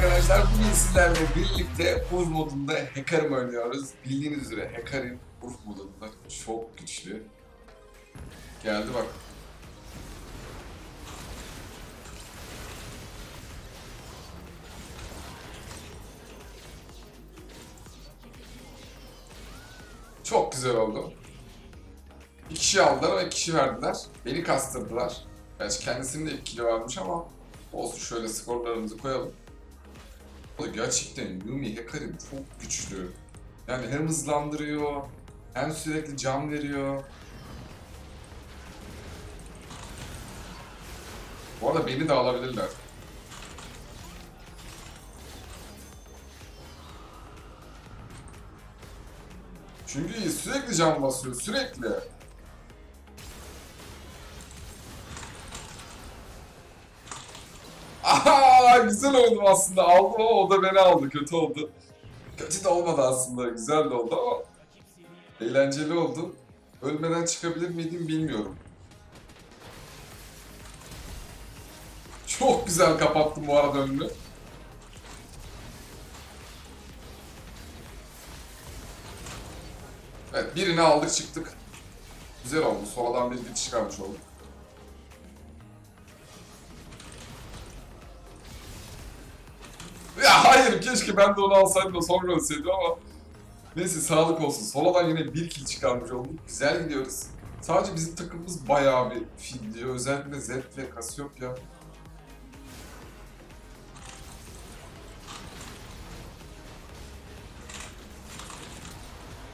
arkadaşlar. Bugün sizlerle birlikte Urf modunda Hacker'ım oynuyoruz. Bildiğiniz üzere Hacker'ın Urf modunda çok güçlü. Geldi bak. Çok güzel oldu. Bir kişi aldılar ve kişi verdiler. Beni kastırdılar. Gerçi kendisinin de iki kilo varmış ama olsun şöyle skorlarımızı koyalım. O gerçekten Yumi Hecarim çok güçlü. Yani hem hızlandırıyor, hem sürekli can veriyor. Bu arada beni de alabilirler. Çünkü sürekli can basıyor, sürekli. Güzel oldu aslında. Aldım ama o da beni aldı. Kötü oldu. Kötü de olmadı aslında. Güzel de oldu ama eğlenceli oldu. Ölmeden çıkabilir miydim bilmiyorum. Çok güzel kapattım bu arada önünü. Evet birini aldık çıktık. Güzel oldu. Sonradan bir bitiş çıkarmış olduk. Ya hayır keşke ben de onu alsaydım da sonra ölseydim ama neyse sağlık olsun. Soladan yine bir kill çıkarmış olduk. Güzel gidiyoruz. Sadece bizim takımımız bayağı bir fil Özellikle Zed ve Cassiopeia.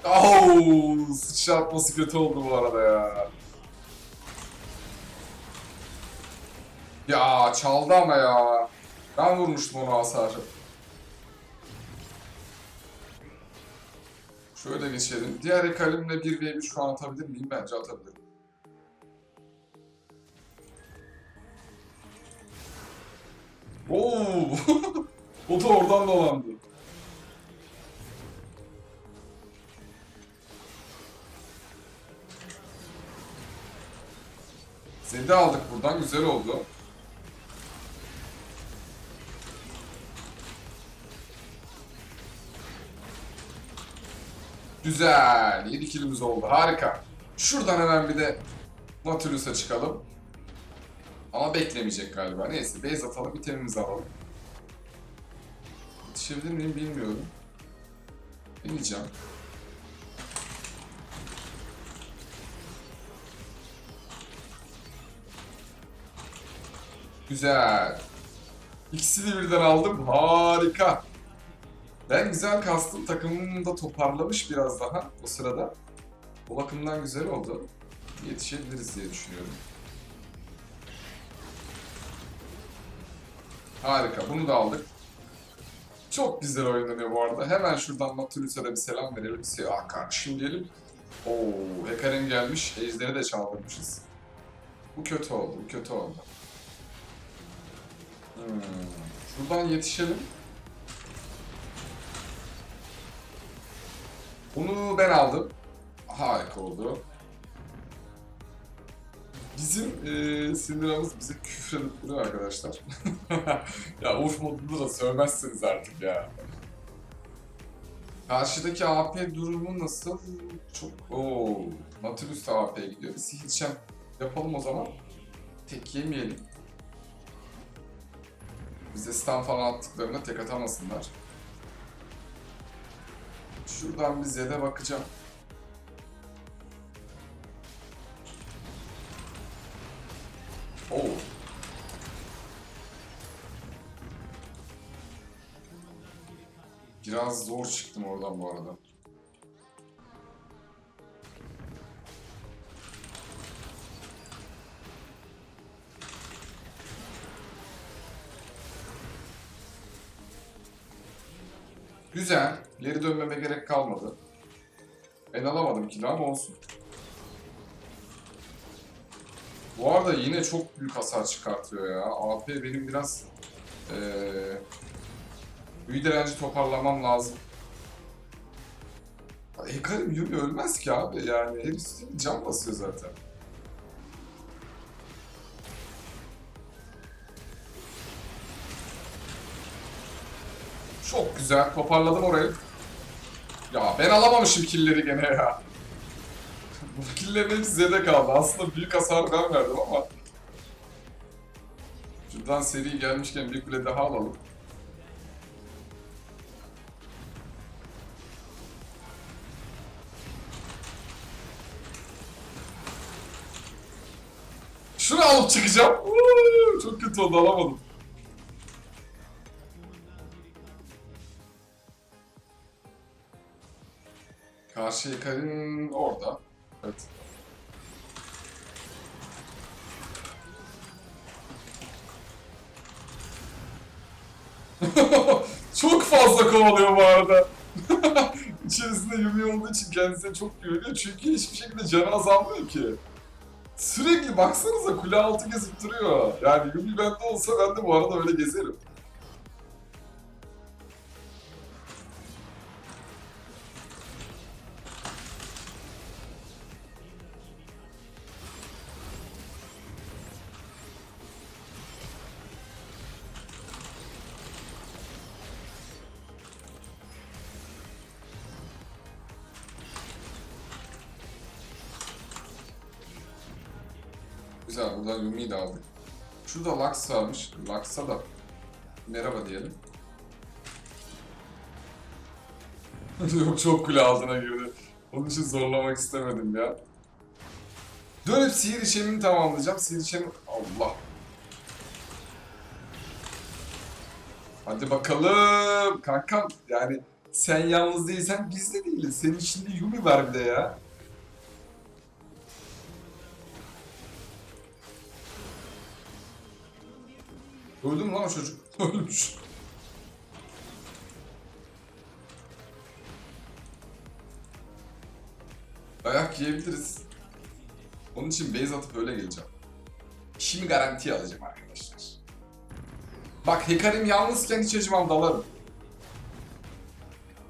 Oh, sıçratması kötü oldu bu arada ya. Ya çaldı ama ya. Ben vurmuştum onu hasarı. Şöyle geçelim. Diğer ekalimle 1v1 şu an atabilir miyim? Bence atabilirim. Oo! o da oradan dolandı. De aldık buradan. Güzel oldu. Güzel. 7 kilimiz oldu. Harika. Şuradan hemen bir de Nautilus'a çıkalım. Ama beklemeyecek galiba. Neyse base atalım, itemimizi alalım. Yetişebilir miyim bilmiyorum. Deneyeceğim. Güzel. İkisini birden aldım. Harika. Ben güzel kastım. Takımım da toparlamış biraz daha o sırada. O bakımdan güzel oldu. Yetişebiliriz diye düşünüyorum. Harika. Bunu da aldık. Çok güzel oynanıyor bu arada. Hemen şuradan Natulus'a da bir selam verelim. Ah kardeşim diyelim. Oo, Hecarim gelmiş. Ejderi de çaldırmışız. Bu kötü oldu. Bu kötü oldu. Hmm. Şuradan yetişelim. Bunu ben aldım. Harika oldu. Bizim e, Syndra'mız bize küfür edip duruyor arkadaşlar. ya Urf modunda da sövmezsiniz artık ya. Karşıdaki AP durumu nasıl? Çok... Oo, Nautilus da AP'ye gidiyor. Bir sihir çem yapalım o zaman. Tek yemeyelim. Bize stun falan attıklarında tek atamasınlar. Şuradan bir Z'de bakacağım. Oo. Biraz zor çıktım oradan bu arada. Güzel. Geri dönmeme gerek kalmadı. Ben alamadım kilo ama olsun. Bu arada yine çok büyük hasar çıkartıyor ya. AP benim biraz ee, büyü direnci toparlamam lazım. Hekarim Yumi ölmez ki abi yani. Herif can basıyor zaten. Çok güzel. Toparladım orayı. Ya ben alamamışım killleri gene ya. Bu killerin hepsi Z'de kaldı. Aslında büyük hasar ben verdim ama. Şuradan seri gelmişken bir kule daha alalım. Şunu alıp çıkacağım. Uuu, çok kötü oldu alamadım. Karşı Hikarin orada. Evet. çok fazla kovalıyor bu arada. İçerisinde Yumi olduğu için kendisine çok güveniyor. Çünkü hiçbir şekilde canı azalmıyor ki. Sürekli baksanıza kule altı gezip duruyor. Yani Yumi bende olsa ben de bu arada öyle gezerim. Güzel buradan Yumi'yi de aldık. Şurada Lux varmış. Lux'a da merhaba diyelim. Yok çok kule altına girdi. Onun için zorlamak istemedim ya. Dönüp sihir işlemini tamamlayacağım. Sihir işlemi... Allah. Hadi bakalım. Kankam yani sen yalnız değilsen biz de değiliz. Senin içinde Yumi var bir de ya. Öldü mü lan o çocuk? Ölmüş. Dayak yiyebiliriz. Onun için base atıp öyle geleceğim. İşimi garantiye alacağım arkadaşlar. Bak Hekarim yalnızken hiç acımam dalarım.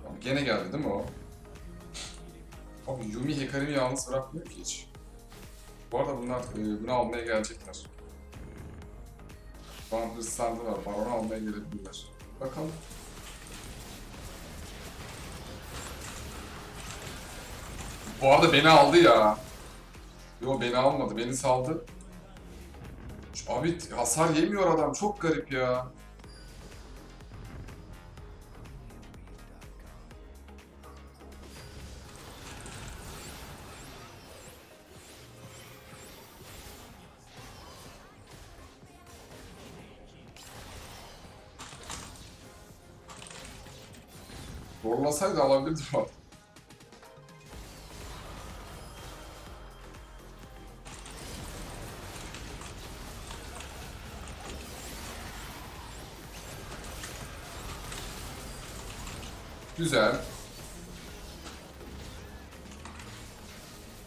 Abi gene geldi değil mi o? Abi Yumi Hekarim'i yalnız bırakmıyor ki hiç. Bu arada bunlar e, bunu almaya gelecekler. Bana hırslandılar. Baron almaya gelebilirler. Bakalım. Bu arada beni aldı ya. Yo beni almadı. Beni saldı. Abi hasar yemiyor adam. Çok garip ya. Zorlasaydı alabilirdim artık. Güzel.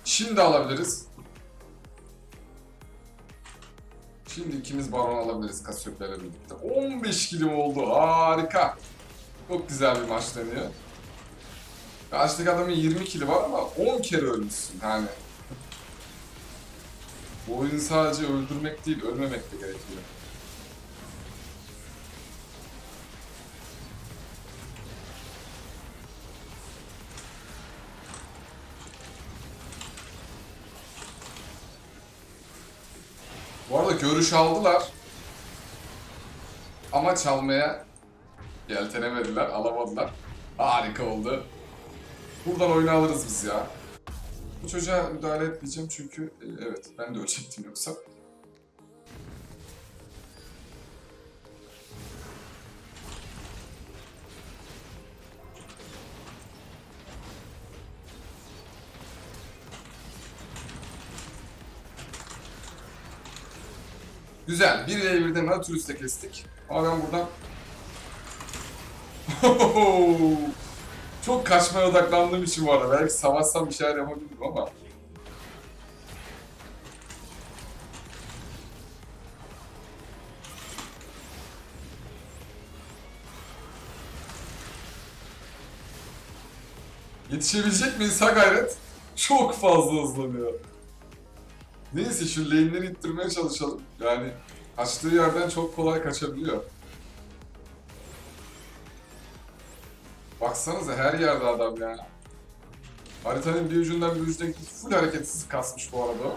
Şimdi alabiliriz. Şimdi ikimiz baron alabiliriz Kasyopya'yla birlikte. 15 kilim oldu. Harika. Çok güzel bir maç dönüyor. Karşıdaki adamın 20 kili var ama 10 kere ölmüşsün yani. Bu oyun sadece öldürmek değil, ölmemek de gerekiyor. Bu arada görüş aldılar. Ama çalmaya yeltenemediler, alamadılar. Harika oldu. Buradan oyunu alırız biz ya. Bu çocuğa müdahale etmeyeceğim çünkü e, evet ben de ölecektim yoksa. Güzel. Bir ve birden Natürüs'te kestik. Ama ben buradan... Çok kaçmaya odaklandığım için bu arada. Belki savaşsam bir şeyler yapabilirim ama... Yetişebilecek miyiz ha gayret? Çok fazla hızlanıyor. Neyse şu lane'leri ittirmeye çalışalım. Yani açtığı yerden çok kolay kaçabiliyor. Baksanıza her yerde adam ya. Haritanın bir ucundan bir ucuna full hareketsiz kasmış bu arada.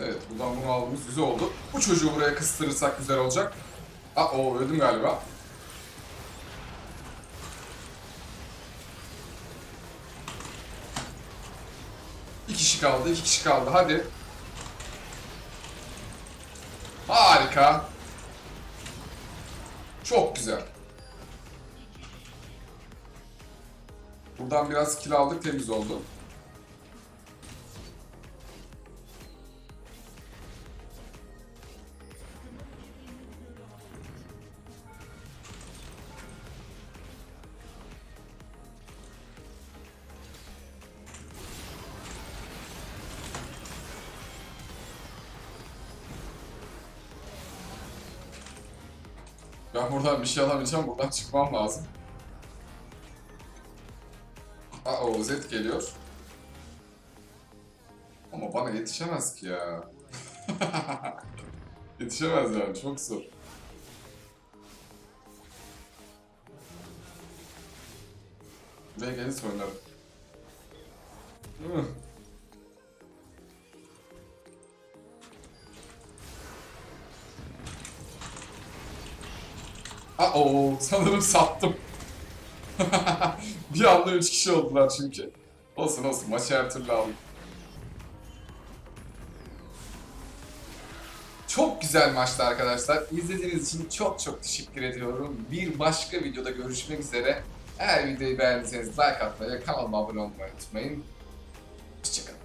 Evet buradan bunu aldığımız güzel oldu. Bu çocuğu buraya kıstırırsak güzel olacak. Aa o öldüm galiba. Bir kişi kaldı, iki kişi kaldı. Hadi. Harika. Çok güzel. Buradan biraz kill aldık, temiz oldu. Ben buradan bir şey alamayacağım, buradan çıkmam lazım. Aa, o Zed geliyor. Ama bana yetişemez ki ya. yetişemez yani, çok zor. Buraya gelirse oynarım. Hı. Aa, o sanırım sattım. bir anda 3 kişi oldular çünkü. Olsun olsun maçı her türlü aldık. Çok güzel maçtı arkadaşlar. İzlediğiniz için çok çok teşekkür ediyorum. Bir başka videoda görüşmek üzere. Eğer videoyu beğendiyseniz like atmayı, kanalıma abone olmayı unutmayın. Hoşçakalın.